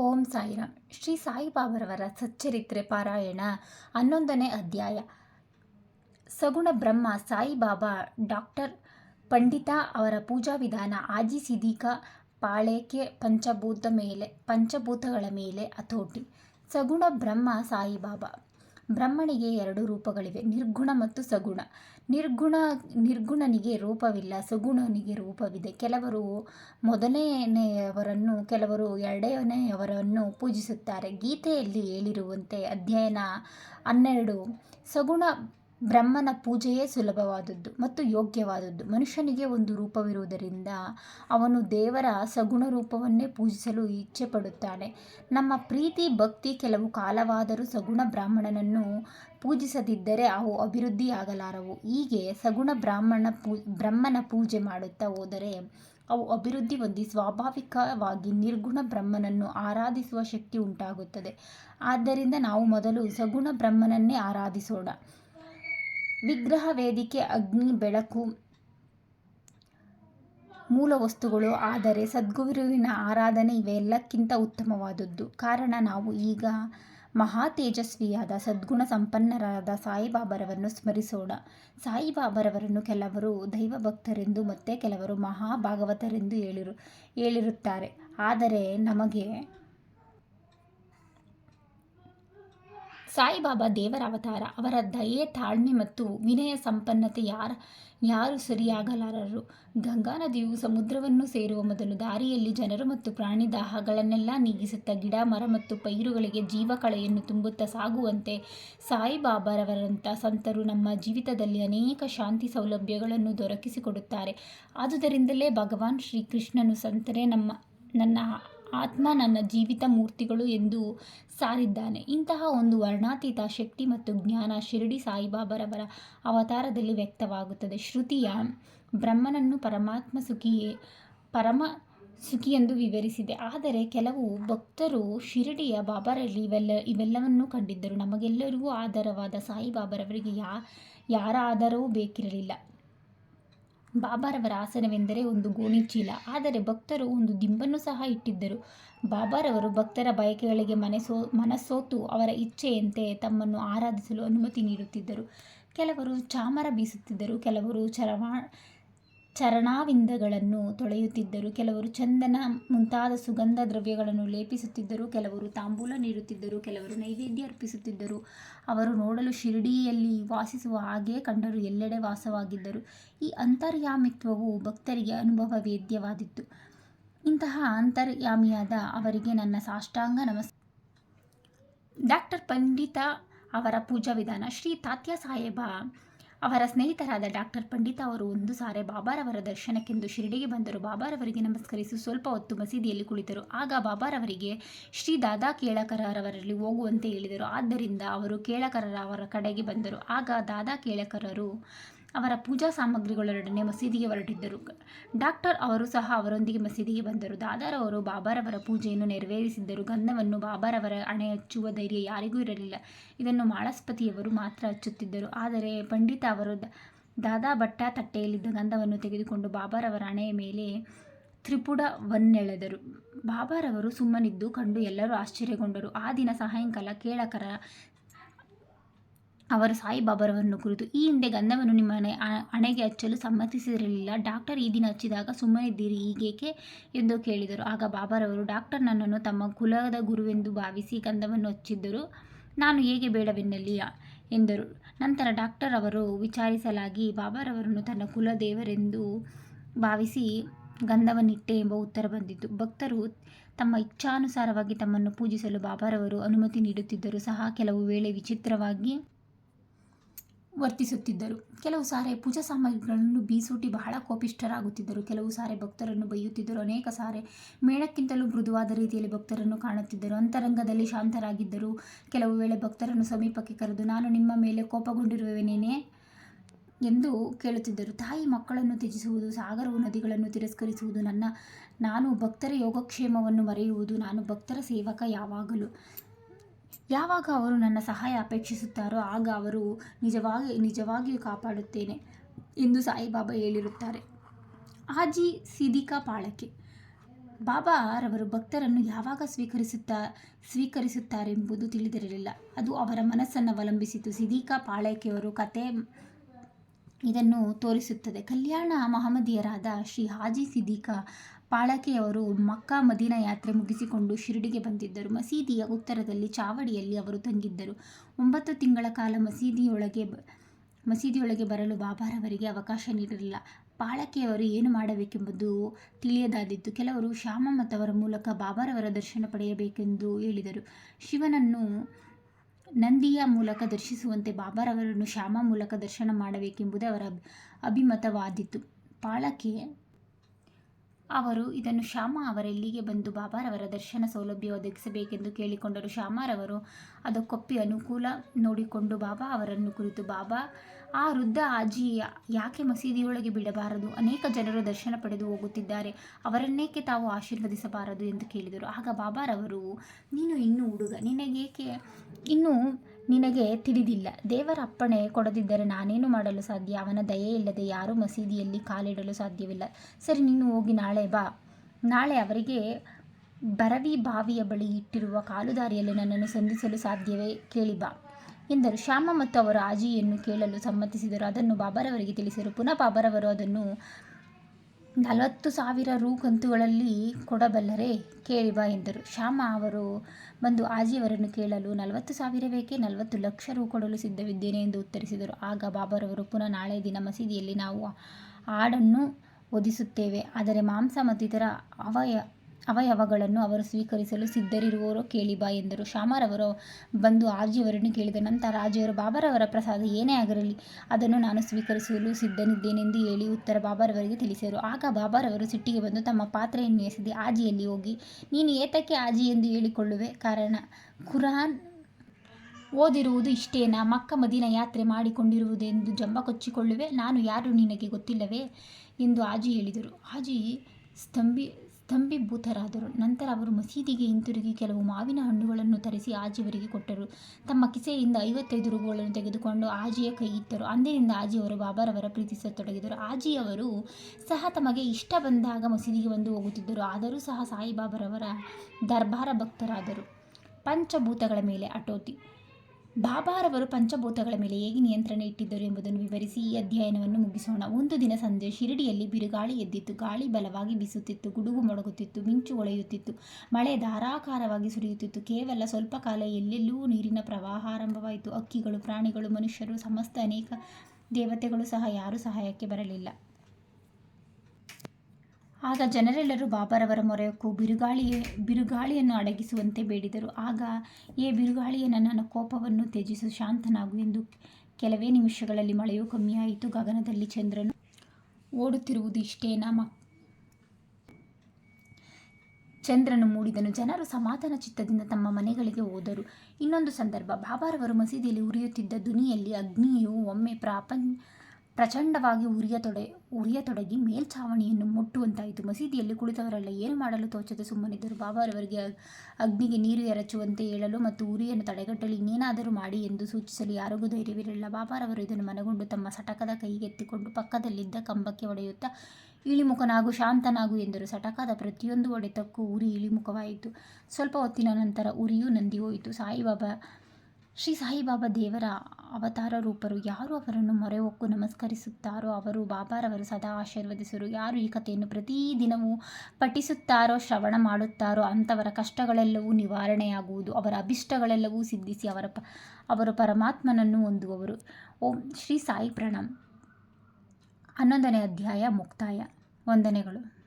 ಓಂ ಸಾಯಿರಾಮ್. ಶ್ರೀ ಸಾಯಿಬಾಬರವರ ಸಚ್ಚರಿತ್ರೆ ಪಾರಾಯಣ ಹನ್ನೊಂದನೇ ಅಧ್ಯಾಯ. ಸಗುಣ ಬ್ರಹ್ಮ ಸಾಯಿಬಾಬಾ ಡಾಕ್ಟರ್ ಪಂಡಿತ ಅವರ ಪೂಜಾ ವಿಧಾನ ಆಜಿ ಸಿದಿಕ ಪಾಳೇಕೆ ಪಂಚಭೂತ ಮೇಲೆ, ಪಂಚಭೂತಗಳ ಮೇಲೆ ಹತೋಟಿ. ಸಗುಣ ಬ್ರಹ್ಮ ಸಾಯಿಬಾಬಾ. ಬ್ರಹ್ಮನಿಗೆ ಎರಡು ರೂಪಗಳಿವೆ, ನಿರ್ಗುಣ ಮತ್ತು ಸಗುಣ. ನಿರ್ಗುಣ, ನಿರ್ಗುಣನಿಗೆ ರೂಪವಿಲ್ಲ, ಸಗುಣನಿಗೆ ರೂಪವಿದೆ. ಕೆಲವರು ಮೊದಲನೆಯವರನ್ನು, ಕೆಲವರು ಎರಡನೆಯವರನ್ನು ಪೂಜಿಸುತ್ತಾರೆ. ಗೀತೆಯಲ್ಲಿ ಹೇಳಿರುವಂತೆ ಅಧ್ಯಯನ ಹನ್ನೆರಡು, ಸಗುಣ ಬ್ರಹ್ಮನ ಪೂಜೆಯೇ ಸುಲಭವಾದದ್ದು ಮತ್ತು ಯೋಗ್ಯವಾದದ್ದು. ಮನುಷ್ಯನಿಗೆ ಒಂದು ರೂಪವಿರುವುದರಿಂದ ಅವನು ದೇವರ ಸಗುಣ ರೂಪವನ್ನೇ ಪೂಜಿಸಲು ಇಚ್ಛೆ ಪಡುತ್ತಾನೆ. ನಮ್ಮ ಪ್ರೀತಿ, ಭಕ್ತಿ ಕೆಲವು ಕಾಲವಾದರೂ ಸಗುಣ ಬ್ರಾಹ್ಮಣನನ್ನು ಪೂಜಿಸದಿದ್ದರೆ ಅವು ಅಭಿವೃದ್ಧಿಯಾಗಲಾರವು. ಹೀಗೆ ಸಗುಣ ಬ್ರಾಹ್ಮಣ ಪೂ, ಬ್ರಹ್ಮನ ಪೂಜೆ ಮಾಡುತ್ತಾ ಹೋದರೆ ಅವು ಅಭಿವೃದ್ಧಿ ಹೊಂದಿ ಸ್ವಾಭಾವಿಕವಾಗಿ ನಿರ್ಗುಣ ಬ್ರಹ್ಮನನ್ನು ಆರಾಧಿಸುವ ಶಕ್ತಿ ಉಂಟಾಗುತ್ತದೆ. ಆದ್ದರಿಂದ ನಾವು ಮೊದಲು ಸಗುಣ ಬ್ರಹ್ಮನನ್ನೇ ಆರಾಧಿಸೋಣ. ವಿಗ್ರಹ ವೇದಿಕೆ, ಅಗ್ನಿ, ಬೆಳಕು ಮೂಲ ವಸ್ತುಗಳು ಆದರೆ ಸದ್ಗುರುವಿನ ಆರಾಧನೆ ಇವೆಲ್ಲಕ್ಕಿಂತ ಉತ್ತಮವಾದದ್ದು. ಕಾರಣ, ನಾವು ಈಗ ಮಹಾ ತೇಜಸ್ವಿಯಾದ ಸದ್ಗುಣ ಸಂಪನ್ನರಾದ ಸಾಯಿಬಾಬರವನ್ನು ಸ್ಮರಿಸೋಣ. ಸಾಯಿಬಾಬರವರನ್ನು ಕೆಲವರು ದೈವಭಕ್ತರೆಂದು ಮತ್ತೆ ಕೆಲವರು ಮಹಾಭಾಗವತರೆಂದು ಹೇಳಿರು, ಹೇಳಿರುತ್ತಾರೆ. ಆದರೆ ನಮಗೆ ಸಾಯಿಬಾಬಾ ದೇವರ ಅವತಾರ, ಅವರ ದಯೆ, ತಾಳ್ಮೆ ಮತ್ತು ವಿನಯ ಸಂಪನ್ನತೆ ಯಾರ, ಯಾರು ಸರಿಯಾಗಲಾರರು? ಗಂಗಾ ನದಿಯು ಸಮುದ್ರವನ್ನು ಸೇರುವ ಮೊದಲು ದಾರಿಯಲ್ಲಿ ಜನರು ಮತ್ತು ಪ್ರಾಣಿ ದಾಹಗಳನ್ನೆಲ್ಲ ನೀಗಿಸುತ್ತಾ ಗಿಡ, ಮರ ಮತ್ತು ಪೈರುಗಳಿಗೆ ಜೀವಕಳೆಯನ್ನು ತುಂಬುತ್ತಾ ಸಾಗುವಂತೆ ಸಾಯಿಬಾಬಾರವರಂಥ ಸಂತರು ನಮ್ಮ ಜೀವಿತದಲ್ಲಿ ಅನೇಕ ಶಾಂತಿ ಸೌಲಭ್ಯಗಳನ್ನು ದೊರಕಿಸಿಕೊಡುತ್ತಾರೆ. ಆದುದರಿಂದಲೇ ಭಗವಾನ್ ಶ್ರೀಕೃಷ್ಣನು ಸಂತರೇ ನಮ್ಮ, ನನ್ನ ಆತ್ಮ ನನ್ನ ಜೀವಿತ ಮೂರ್ತಿಗಳು ಎಂದು ಸಾರಿದ್ದಾನೆ. ಇಂತಹ ಒಂದು ವರ್ಣಾತೀತ ಶಕ್ತಿ ಮತ್ತು ಜ್ಞಾನ ಶಿರಡಿ ಸಾಯಿಬಾಬರವರ ಅವತಾರದಲ್ಲಿ ವ್ಯಕ್ತವಾಗುತ್ತದೆ. ಶ್ರುತಿಯ ಬ್ರಹ್ಮನನ್ನು ಪರಮಾತ್ಮ ಸುಖಿಯೇ, ಪರಮ ಸುಖಿ ಎಂದು ವಿವರಿಸಿದೆ. ಆದರೆ ಕೆಲವು ಭಕ್ತರು ಶಿರಡಿಯ ಬಾಬರಲ್ಲಿ ಇವೆಲ್ಲ, ಇವೆಲ್ಲವನ್ನೂ ಕಂಡಿದ್ದರು. ನಮಗೆಲ್ಲರಿಗೂ ಆಧಾರವಾದ ಸಾಯಿಬಾಬರವರಿಗೆ ಯಾ, ಯಾರ ಆಧಾರವೂ ಬೇಕಿರಲಿಲ್ಲ. ಬಾಬಾರವರ ಆಸನವೆಂದರೆ ಒಂದು ಗೋಣಿ ಚೀಲ ಆದರೆ ಭಕ್ತರು ಒಂದು ದಿಂಬನ್ನು ಸಹ ಇಟ್ಟಿದ್ದರು. ಬಾಬಾರವರು ಭಕ್ತರ ಬಯಕೆಗಳಿಗೆ ಮನಸೋ, ಮನಸ್ಸೋತು ಅವರ ಇಚ್ಛೆಯಂತೆ ತಮ್ಮನ್ನು ಆರಾಧಿಸಲು ಅನುಮತಿ ನೀಡುತ್ತಿದ್ದರು. ಕೆಲವರು ಚಾಮರ ಬೀಸುತ್ತಿದ್ದರು, ಕೆಲವರು ಚರವಾ ಚರಣಾವಿಂದಗಳನ್ನು ತೊಳೆಯುತ್ತಿದ್ದರು. ಕೆಲವರು ಚಂದನ ಮುಂತಾದ ಸುಗಂಧ ದ್ರವ್ಯಗಳನ್ನು ಲೇಪಿಸುತ್ತಿದ್ದರು. ಕೆಲವರು ತಾಂಬೂಲ ನೀಡುತ್ತಿದ್ದರು. ಕೆಲವರು ನೈವೇದ್ಯ ಅರ್ಪಿಸುತ್ತಿದ್ದರು. ಅವರು ನೋಡಲು ಶಿರಡಿಯಲ್ಲಿ ವಾಸಿಸುವ ಹಾಗೆ ಕಂಡರು ಎಲ್ಲೆಡೆ ವಾಸವಾಗಿದ್ದರು. ಈ ಅಂತರ್ಯಾಮಿತ್ವವು ಭಕ್ತರಿಗೆ ಅನುಭವ ವೇದ್ಯವಾದಿತ್ತು ಇಂತಹ ಅಂತರ್ಯಾಮಿಯಾದ ಅವರಿಗೆ ನನ್ನ ಸಾಷ್ಟಾಂಗ ನಮಸ್. ಡಾಕ್ಟರ್ ಪಂಡಿತ ಅವರ ಪೂಜಾ ವಿಧಾನ ಶ್ರೀ ತಾತ್ಯ ಸಾಹೇಬ ಅವರ ಸ್ನೇಹಿತರಾದ ಡಾಕ್ಟರ್ ಪಂಡಿತ ಅವರು ಒಂದು ಸಾರೆ ಬಾಬಾರವರ ದರ್ಶನಕ್ಕೆಂದು ಶಿರಡಿಗೆ ಬಂದರು. ಬಾಬಾರವರಿಗೆ ನಮಸ್ಕರಿಸಿ ಸ್ವಲ್ಪ ಹೊತ್ತು ಮಸೀದಿಯಲ್ಲಿ ಕುಳಿತರು. ಆಗ ಬಾಬಾರವರಿಗೆ, ಶ್ರೀ ದಾದಾ ಕೇಳಕರವರಲ್ಲಿ ಹೋಗುವಂತೆ ಹೇಳಿದರು. ಆದ್ದರಿಂದ ಅವರು ಕೇಳಕರರ ಕಡೆಗೆ ಬಂದರು. ಆಗ ದಾದಾ ಕೇಳಕರರು ಅವರ ಪೂಜಾ ಸಾಮಗ್ರಿಗಳೊಡನೆ ಮಸೀದಿಗೆ ಹೊರಟಿದ್ದರು. ಡಾಕ್ಟರ್ ಅವರು ಸಹ ಅವರೊಂದಿಗೆ ಮಸೀದಿಗೆ ಬಂದರು. ದಾದಾರವರು ಬಾಬಾರವರ ಪೂಜೆಯನ್ನು ನೆರವೇರಿಸಿದ್ದರು. ಗಂಧವನ್ನು ಬಾಬಾರವರ ಹಣೆ ಹಚ್ಚುವ ಧೈರ್ಯ ಯಾರಿಗೂ ಇರಲಿಲ್ಲ. ಇದನ್ನು ಮಾಳಸ್ಪತಿಯವರು ಮಾತ್ರ ಹಚ್ಚುತ್ತಿದ್ದರು. ಆದರೆ ಪಂಡಿತ ಅವರು ದಾದಾ ಭಟ್ಟ ತಟ್ಟೆಯಲ್ಲಿದ್ದ ಗಂಧವನ್ನು ತೆಗೆದುಕೊಂಡು ಬಾಬಾರವರ ಹಣೆಯ ಮೇಲೆ ತ್ರಿಪುಡವನ್ನೆಳೆದರು. ಬಾಬಾರವರು ಸುಮ್ಮನಿದ್ದು ಕಂಡು ಎಲ್ಲರೂ ಆಶ್ಚರ್ಯಗೊಂಡರು. ಆ ದಿನ ಸಾಯಂಕಾಲ ಕೇಳಕರ ಅವರು ಸಾಯಿಬಾಬಾರವರನ್ನು ಕುರಿತು ಈ ಹಿಂದೆ ಗಂಧವನ್ನು ನಿಮ್ಮ ಹಣೆಗೆ ಹಚ್ಚಲು ಸಮ್ಮತಿಸಿರಲಿಲ್ಲ. ಡಾಕ್ಟರ್ ಈ ದಿನ ಹಚ್ಚಿದಾಗ ಸುಮ್ಮನಿದ್ದೀರಿ, ಹೀಗೇಕೆ? ಎಂದು ಕೇಳಿದರು. ಆಗ ಬಾಬಾರವರು, ಡಾಕ್ಟರ್ ನನ್ನನ್ನು ತಮ್ಮ ಕುಲದ ಗುರುವೆಂದು ಭಾವಿಸಿ ಗಂಧವನ್ನು ಹಚ್ಚಿದ್ದರು. ನಾನು ಹೇಗೆ ಬೇಡವೆನ್ನಲಿ? ಎಂದರು. ನಂತರ ಡಾಕ್ಟರ್ ಅವರು ವಿಚಾರಿಸಲಾಗಿ, ಬಾಬಾರವರನ್ನು ತನ್ನ ಕುಲದೇವರೆಂದು ಭಾವಿಸಿ ಗಂಧವನ್ನಿಟ್ಟೆ ಎಂಬ ಉತ್ತರ ಬಂದಿತು ಭಕ್ತರು ತಮ್ಮ ಇಚ್ಛಾನುಸಾರವಾಗಿ ತಮ್ಮನ್ನು ಪೂಜಿಸಲು ಬಾಬಾರವರು ಅನುಮತಿ ನೀಡುತ್ತಿದ್ದರು. ಸಹ ಕೆಲವು ವೇಳೆ ವಿಚಿತ್ರವಾಗಿ ವರ್ತಿಸುತ್ತಿದ್ದರು. ಕೆಲವು ಸಾರೆ ಪೂಜಾ ಸಾಮಗ್ರಿಗಳನ್ನು ಬೀಸೂಟಿ ಬಹಳ ಕೋಪಿಷ್ಠರಾಗುತ್ತಿದ್ದರು. ಕೆಲವು ಸಾರೆ ಭಕ್ತರನ್ನು ಬೈಯುತ್ತಿದ್ದರು. ಅನೇಕ ಸಾರೆ ಮೇಣಕ್ಕಿಂತಲೂ ಮೃದುವಾದ ರೀತಿಯಲ್ಲಿ ಭಕ್ತರನ್ನು ಕಾಣುತ್ತಿದ್ದರು. ಅಂತರಂಗದಲ್ಲಿ ಶಾಂತರಾಗಿದ್ದರು. ಕೆಲವು ವೇಳೆ ಭಕ್ತರನ್ನು ಸಮೀಪಕ್ಕೆ ಕರೆದು, ನಾನು ನಿಮ್ಮ ಮೇಲೆ ಕೋಪಗೊಂಡಿರುವೆನೇನೆ? ಎಂದು ಕೇಳುತ್ತಿದ್ದರು. ತಾಯಿ ಮಕ್ಕಳನ್ನು ತ್ಯಜಿಸುವುದು, ಸಾಗರವು ನದಿಗಳನ್ನು ತಿರಸ್ಕರಿಸುವುದು ನನ್ನ, ನಾನು ಭಕ್ತರ ಯೋಗಕ್ಷೇಮವನ್ನು ಮರೆಯುವುದು, ನಾನು ಭಕ್ತರ ಸೇವಕ ಯಾವಾಗಲೂ ಯಾವಾಗ ಅವರು ನನ್ನ ಸಹಾಯ ಅಪೇಕ್ಷಿಸುತ್ತಾರೋ ಆಗ ಅವರು ನಿಜವಾಗಿ, ನಿಜವಾಗಿಯೂ ಕಾಪಾಡುತ್ತೇನೆ ಎಂದು ಸಾಯಿಬಾಬಾ ಹೇಳಿರುತ್ತಾರೆ. ಆಜಿ ಸಿದಿಕಾ ಪಾಳಕೆ. ಬಾಬಾರವರು ಭಕ್ತರನ್ನು ಯಾವಾಗ ಸ್ವೀಕರಿಸುತ್ತಾ, ಸ್ವೀಕರಿಸುತ್ತಾರೆಂಬುದು ತಿಳಿದಿರಲಿಲ್ಲ. ಅದು ಅವರ ಮನಸ್ಸನ್ನು ಅವಲಂಬಿಸಿತು. ಸಿದಿಕಾ ಪಾಳೈಕೆಯವರು ಕತೆ ಇದನ್ನು ತೋರಿಸುತ್ತದೆ. ಕಲ್ಯಾಣ ಮಹಮ್ಮದಿಯರಾದ ಶ್ರೀ ಹಾಜಿ ಸಿದ್ದೀಕ ಪಾಳಕೆಯವರು ಮಕ್ಕಾ ಮದೀನ ಯಾತ್ರೆ ಮುಗಿಸಿಕೊಂಡು ಶಿರಡಿಗೆ ಬಂದಿದ್ದರು. ಮಸೀದಿಯ ಉತ್ತರದಲ್ಲಿ ಚಾವಡಿಯಲ್ಲಿ ಅವರು ತಂಗಿದ್ದರು. ಒಂಬತ್ತು ತಿಂಗಳ ಕಾಲ ಮಸೀದಿಯೊಳಗೆ ಮಸೀದಿಯೊಳಗೆ ಬರಲು ಬಾಬಾರವರಿಗೆ ಅವಕಾಶ ನೀಡಿರಲಿಲ್ಲ ಪಾಳಕೆಯವರು ಏನು ಮಾಡಬೇಕೆಂಬುದು ತಿಳಿಯದಾದಿತ್ತು. ಕೆಲವರು ಶ್ಯಾಮ ಮತ್ತವರ ಮೂಲಕ ಬಾಬಾರವರ ದರ್ಶನ ಪಡೆಯಬೇಕೆಂದು ಹೇಳಿದರು. ಶಿವನನ್ನು ನಂದಿಯ ಮೂಲಕ ದರ್ಶಿಸುವಂತೆ ಬಾಬಾರವರನ್ನು ಶ್ಯಾಮ ಮೂಲಕ ದರ್ಶನ ಮಾಡಬೇಕೆಂಬುದೇ ಅವರ ಅಭಿಮತವಾದಿತು. ಅಭಿಮತವಾದಿತ್ತು ಪಾಳಕೆ. ಅವರು ಇದನ್ನು ಶ್ಯಾಮ ಅವರೆಲ್ಲಿಗೆ ಬಂದು ಬಾಬಾರವರ ದರ್ಶನ ಸೌಲಭ್ಯ ಒದಗಿಸಬೇಕೆಂದು ಕೇಳಿಕೊಂಡರು. ಶ್ಯಾಮರವರು ಅದಕ್ಕೊಪ್ಪಿ ಅನುಕೂಲ ನೋಡಿಕೊಂಡು ಬಾಬಾ ಅವರನ್ನು ಕುರಿತು ಬಾಬಾ ಆ ವೃದ್ಧ ಆಜಿ ಯಾಕೆ ಮಸೀದಿಯೊಳಗೆ ಬಿಡಬಾರದು? ಅನೇಕ ಜನರು ದರ್ಶನ ಪಡೆದು ಹೋಗುತ್ತಿದ್ದಾರೆ. ಅವರನ್ನೇಕೆ ತಾವು ಆಶೀರ್ವದಿಸಬಾರದು ಎಂದು ಕೇಳಿದರು. ಆಗ ಬಾಬಾರವರು, ನೀನು ಇನ್ನೂ ಹುಡುಗ, ನಿನಗೇಕೆ ಇನ್ನೂ ನಿನಗೆ ತಿಳಿದಿಲ್ಲ. ದೇವರ ಅಪ್ಪಣೆ ಕೊಡದಿದ್ದರೆ ನಾನೇನು ಮಾಡಲು ಸಾಧ್ಯ? ಅವನ ದಯೆ ಇಲ್ಲದೆ ಯಾರೂ ಮಸೀದಿಯಲ್ಲಿ ಕಾಲಿಡಲು ಸಾಧ್ಯವಿಲ್ಲ. ಸರಿ, ನೀನು ಹೋಗಿ ನಾಳೆ ಬಾ. ನಾಳೆ ಅವರಿಗೆ ಬರವಿ ಬಾವಿಯ ಬಳಿ ಇಟ್ಟಿರುವ ಕಾಲುದಾರಿಯಲ್ಲಿ ನನ್ನನ್ನು ಸಂಧಿಸಲು ಸಾಧ್ಯವೇ? ಕೇಳಿ ಬಾ. ಎಂದರು. ಶ್ಯಾಮ ಮತ್ತು ಅವರು ಆಜಿಯನ್ನು ಕೇಳಲು ಸಮ್ಮತಿಸಿದರು. ಅದನ್ನು ಬಾಬರವರಿಗೆ ತಿಳಿಸಿದರು. ಪುನಃ ಬಾಬರವರು ಅದನ್ನು ನಲವತ್ತು ಸಾವಿರ ರೂ ಕಂತುಗಳಲ್ಲಿ ಕೊಡಬಲ್ಲರೇ ಕೇಳಿ ಬಾ ಎಂದರು. ಶ್ಯಾಮ ಅವರು ಬಂದು ಆಜಿಯವರನ್ನು ಕೇಳಲು ನಲವತ್ತು ಸಾವಿರವೇಕೆ ನಲವತ್ತು ಲಕ್ಷ ರೂ ಕೊಡಲು ಸಿದ್ಧವಿದ್ದೇನೆ ಎಂದು ಉತ್ತರಿಸಿದರು. ಆಗ ಬಾಬರವರು ಪುನಃ ನಾಳೆ ದಿನ ಮಸೀದಿಯಲ್ಲಿ ನಾವು ಹಾಡನ್ನು ಒದಿಸುತ್ತೇವೆ ಆದರೆ ಮಾಂಸ ಮತ್ತು ಇತರ ಅವಯ ಅವಯವಗಳನ್ನು ಅವರು ಸ್ವೀಕರಿಸಲು ಸಿದ್ಧರಿರುವವರು ಕೇಳಿ ಬಾ ಎಂದರು. ಶ್ಯಾಮರವರು ಬಂದು ಆರ್ಜಿಯವರನ್ನು ಕೇಳಿದ ನಂತರ ಆಜಿಯವರು ಬಾಬರವರ ಪ್ರಸಾದ ಏನೇ ಆಗಿರಲಿ, ಅದನ್ನು ನಾನು ಸ್ವೀಕರಿಸಲು ಸಿದ್ಧನಿದ್ದೇನೆಂದು ಹೇಳಿ ಉತ್ತರ ಬಾಬರವರಿಗೆ ತಿಳಿಸಿದರು. ಆಗ ಬಾಬರವರು ಸಿಟ್ಟಿಗೆ ಬಂದು ತಮ್ಮ ಪಾತ್ರೆಯನ್ನು ಎಸೆದು ಆಜಿಯಲ್ಲಿ ಹೋಗಿ, ನೀನು ಏತಕ್ಕೆ ಆಜಿ ಎಂದು ಹೇಳಿಕೊಳ್ಳುವೆ? ಕಾರಣ, ಕುರಾನ್ ಓದಿರುವುದು ಇಷ್ಟೇನಾ? ಮಕ್ಕ ಮದಿನ ಯಾತ್ರೆ ಮಾಡಿಕೊಂಡಿರುವುದೆಂದು ಜಂಬ ಕೊಚ್ಚಿಕೊಳ್ಳುವೆ? ನಾನು ಯಾರು ನಿನಗೆ ಗೊತ್ತಿಲ್ಲವೇ? ಎಂದು ಆಜಿ ಹೇಳಿದರು. ಆಜಿ ಸ್ತಂಭಿ ಸ್ತಂಭೀಭೂತರಾದರು ನಂತರ ಅವರು ಮಸೀದಿಗೆ ಹಿಂತಿರುಗಿ ಕೆಲವು ಮಾವಿನ ಹಣ್ಣುಗಳನ್ನು ತರಿಸಿ ಆಜಿಯವರಿಗೆ ಕೊಟ್ಟರು. ತಮ್ಮ ಕಿಸೆಯಿಂದ ಐವತ್ತೈದು ರೂಗಳನ್ನು ತೆಗೆದುಕೊಂಡು ಆಜಿಯ ಕೈ ಇತ್ತರು ಅಂದಿನಿಂದ ಆಜಿಯವರು ಬಾಬಾರವರ ಪ್ರೀತಿಸತೊಡಗಿದರು. ಆಜಿಯವರು ಸಹ ತಮಗೆ ಇಷ್ಟ ಬಂದಾಗ ಮಸೀದಿಗೆ ಬಂದು ಹೋಗುತ್ತಿದ್ದರು. ಆದರೂ ಸಹ ಸಾಯಿಬಾಬರವರ ದರ್ಬಾರ ಭಕ್ತರಾದರು. ಪಂಚಭೂತಗಳ ಮೇಲೆ ಹಠೋತಿ. ಬಾಬಾರವರು ಪಂಚಭೂತಗಳ ಮೇಲೆ ಹೇಗೆ ನಿಯಂತ್ರಣ ಇಟ್ಟಿದ್ದರು ಎಂಬುದನ್ನು ವಿವರಿಸಿ ಈ ಅಧ್ಯಯನವನ್ನು ಮುಗಿಸೋಣ. ಒಂದು ದಿನ ಸಂಜೆ ಶಿರಡಿಯಲ್ಲಿ ಬಿರುಗಾಳಿ ಎದ್ದಿತ್ತು. ಗಾಳಿ ಬಲವಾಗಿ ಬೀಸುತ್ತಿತ್ತು. ಗುಡುಗು ಮೊಳಗುತ್ತಿತ್ತು ಮಿಂಚು ಒಳೆಯುತ್ತಿತ್ತು ಮಳೆ ಧಾರಾಕಾರವಾಗಿ ಸುರಿಯುತ್ತಿತ್ತು. ಕೇವಲ ಸ್ವಲ್ಪ ಕಾಲ ಎಲ್ಲೆಲ್ಲೂ ನೀರಿನ ಪ್ರವಾಹ ಆರಂಭವಾಯಿತು. ಅಕ್ಕಿಗಳು, ಪ್ರಾಣಿಗಳು, ಮನುಷ್ಯರು, ಸಮಸ್ತ ಅನೇಕ ದೇವತೆಗಳು ಸಹ ಯಾರೂ ಸಹಾಯಕ್ಕೆ ಬರಲಿಲ್ಲ. ಆಗ ಜನರೆಲ್ಲರೂ ಬಾಬರವರ ಮೊರೆಯಕ್ಕೂ ಬಿರುಗಾಳಿಯೇ, ಬಿರುಗಾಳಿಯನ್ನು ಅಡಗಿಸುವಂತೆ ಬೇಡಿದರು. ಆಗ, ಏ ಬಿರುಗಾಳಿಯ ನನ್ನ ಕೋಪವನ್ನು ತ್ಯಜಿಸು, ಶಾಂತನಾಗು ಎಂದು ಕೆಲವೇ ನಿಮಿಷಗಳಲ್ಲಿ ಮಳೆಯು ಕಮ್ಮಿಯಾಯಿತು. ಗಗನದಲ್ಲಿ ಚಂದ್ರನು ಓಡುತ್ತಿರುವುದು ಇಷ್ಟೇನಾ ಚಂದ್ರನು ಮೂಡಿದನು. ಜನರು ಸಮಾಧಾನ ಚಿತ್ತದಿಂದ ತಮ್ಮ ಮನೆಗಳಿಗೆ ಹೋದರು. ಇನ್ನೊಂದು ಸಂದರ್ಭ, ಬಾಬಾರವರು ಮಸೀದಿಯಲ್ಲಿ ಉರಿಯುತ್ತಿದ್ದ ದುನಿಯಲ್ಲಿ ಅಗ್ನಿಯು ಒಮ್ಮೆ ಪ್ರಾಪಂ ಪ್ರಚಂಡವಾಗಿ ಉರಿಯತೊಡೆ ಉರಿಯತೊಡಗಿ ಮೇಲ್ಛಾವಣಿಯನ್ನು ಮುಟ್ಟುವಂತಾಯಿತು. ಮಸೀದಿಯಲ್ಲಿ ಕುಳಿತವರೆಲ್ಲ ಏನು ಮಾಡಲು ತೋಚದೆ ಸುಮ್ಮನಿದ್ದರು. ಬಾಬಾರವರಿಗೆ ಅಗ್ನಿಗೆ ನೀರು ಎರಚುವಂತೆ ಹೇಳಲು ಮತ್ತು ಉರಿಯನ್ನು ತಡೆಗಟ್ಟಲು ಇನ್ನೇನಾದರೂ ಮಾಡಿ ಎಂದು ಸೂಚಿಸಲು ಯಾರಿಗೂ ಧೈರ್ಯವಿರಲಿಲ್ಲ. ಬಾಬಾರವರು ಇದನ್ನು ಮನಗೊಂಡು ತಮ್ಮ ಸಟಕದ ಕೈಗೆತ್ತಿಕೊಂಡು ಪಕ್ಕದಲ್ಲಿದ್ದ ಕಂಬಕ್ಕೆ ಒಡೆಯುತ್ತಾ, ಇಳಿಮುಖನಾಗು, ಶಾಂತನಾಗು ಎಂದರು. ಸಟಕದ ಪ್ರತಿಯೊಂದು ಒಡೆತಕ್ಕೂ ಉರಿ ಇಳಿಮುಖವಾಯಿತು. ಸ್ವಲ್ಪ ಹೊತ್ತಿನ ನಂತರ ಉರಿಯೂ ನಂದಿ ಹೋಯಿತು. ಸಾಯಿಬಾಬಾ ಶ್ರೀ ಸಾಯಿಬಾಬಾ ದೇವರ ಅವತಾರ ರೂಪರು ಯಾರು ಅವರನ್ನು ಮೊರೆ ಹೊಕ್ಕು ನಮಸ್ಕರಿಸುತ್ತಾರೋ ಅವರು, ಬಾಬಾರವರು ಸದಾ ಆಶೀರ್ವದಿಸರು ಯಾರು ಈ ಕಥೆಯನ್ನು ಪ್ರತಿದಿನವೂ ಪಠಿಸುತ್ತಾರೋ, ಶ್ರವಣ ಮಾಡುತ್ತಾರೋ, ಅಂಥವರ ಕಷ್ಟಗಳೆಲ್ಲವೂ ನಿವಾರಣೆಯಾಗುವುದು, ಅವರ ಅಭಿಷ್ಟಗಳೆಲ್ಲವೂ ಸಿದ್ಧಿಸಿ ಅವರ ಪ, ಅವರು ಪರಮಾತ್ಮನನ್ನು ಹೊಂದುವವರು. ಓಂ ಶ್ರೀ ಸಾಯಿ ಪ್ರಣಮ್ ಹನ್ನೊಂದನೇ ಅಧ್ಯಾಯ ಮುಕ್ತಾಯ. ವಂದನೆಗಳು.